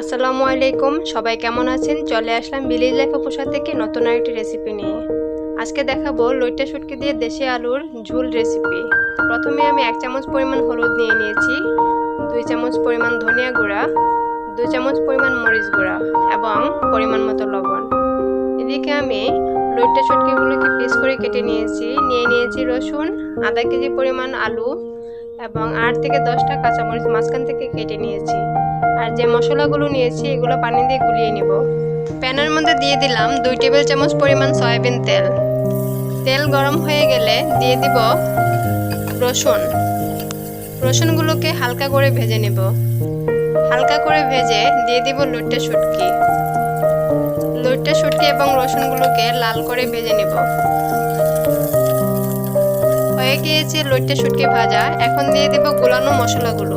আসসালামু আলাইকুম, সবাই কেমন আছেন? চলে আসলাম বিলেজ লাইফ পোষা থেকে নতুন আরেকটি রেসিপি নিয়ে। আজকে দেখাবো লইটা শুটকি দিয়ে দেশি আলুর ঝুল রেসিপি প্রথমে আমি এক চামচ পরিমাণ হলুদ নিয়ে নিয়েছি, দুই চামচ পরিমাণ ধনিয়া গুঁড়া, দুই চামচ পরিমাণ মরিচ গুঁড়া এবং পরিমাণ মতো লবণ। এদিকে আমি লইটা শুটকিগুলোকে পিস করে কেটে নিয়েছি। নিয়ে নিয়েছি রসুন, আধা কেজি পরিমাণ আলু এবং আট থেকে দশটা কাঁচামরিচ মাঝখান থেকে কেটে নিয়েছি। আর যে মশলাগুলো নিয়েছি, এগুলো পানি দিয়ে গুলিয়ে নিব। প্যানের মধ্যে দিয়ে দিলাম দুই টেবিল চামচ পরিমাণ সয়াবিন তেল। তেল গরম হয়ে গেলে দিয়ে দিব রসুন। রসুনগুলোকে হালকা করে ভেজে নেব। হালকা করে ভেজে দিয়ে দিব লুটটা শুটকি। লুটটা শুটকি এবং রসুনগুলোকে লাল করে ভেজে নেব। হয়ে গিয়েছে লইট্টা শুটকি ভাজা। এখন দিয়ে দেব গোলানো মশলাগুলো।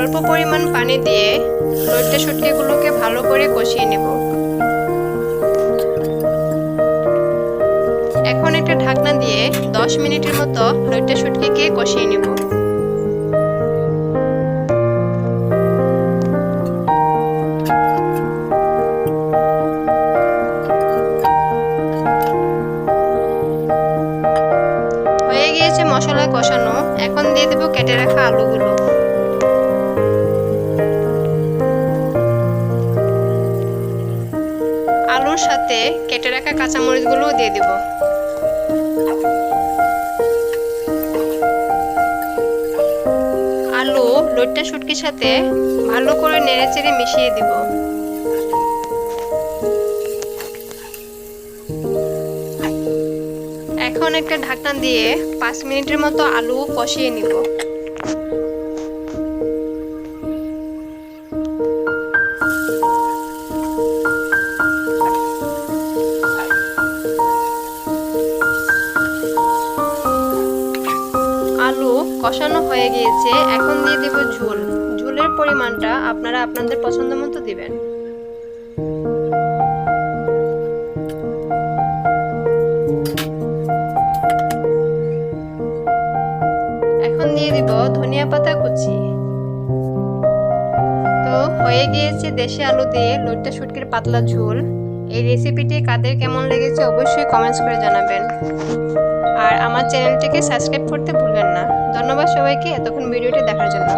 অল্প পরিমাণ পানি দিয়ে লইট্টা শুটকিগুলোকে ভালো করে কষিয়ে নেব। এখন একটা ঢাকনা দিয়ে 10 মিনিটের মতো লইট্টা শুটকিকে কষিয়ে নেব। হয়ে গিয়েছে মশলা কষানো। এখন দিয়ে দেবো কেটে রাখা আলুগুলো। আলুর সাথে কেটে রাখা কাঁচামরিচগুলোও দিয়ে দেব। আলু লোটটা শুটকির সাথে ভালো করে নেড়ে চেড়ে মিশিয়ে দিব। এখন একটা ঢাকনা দিয়ে পাঁচ মিনিটের মতো আলু কষিয়ে নিব। আলু কষানো হয়ে গিয়েছে, এখন দিয়ে দেব ঝোল। ঝোলের পরিমাণটা আপনারা আপনাদের পছন্দ মতো দিবেন। এখন দিয়ে দিব ধনিয়া পাতা কুচি। তো হয়ে গিয়েছে দেশি আলু দিয়ে লইট্টা শুটকির পাতলা ঝোল। এই রেসিপিটি কাদের কেমন লেগেছে অবশ্যই কমেন্টস করে জানাবেন। চ্যানেলটিকে সাবস্ক্রাইব করতে ভুলবেন না। ধন্যবাদ সবাইকে এতক্ষণ ভিডিওটি দেখার জন্য।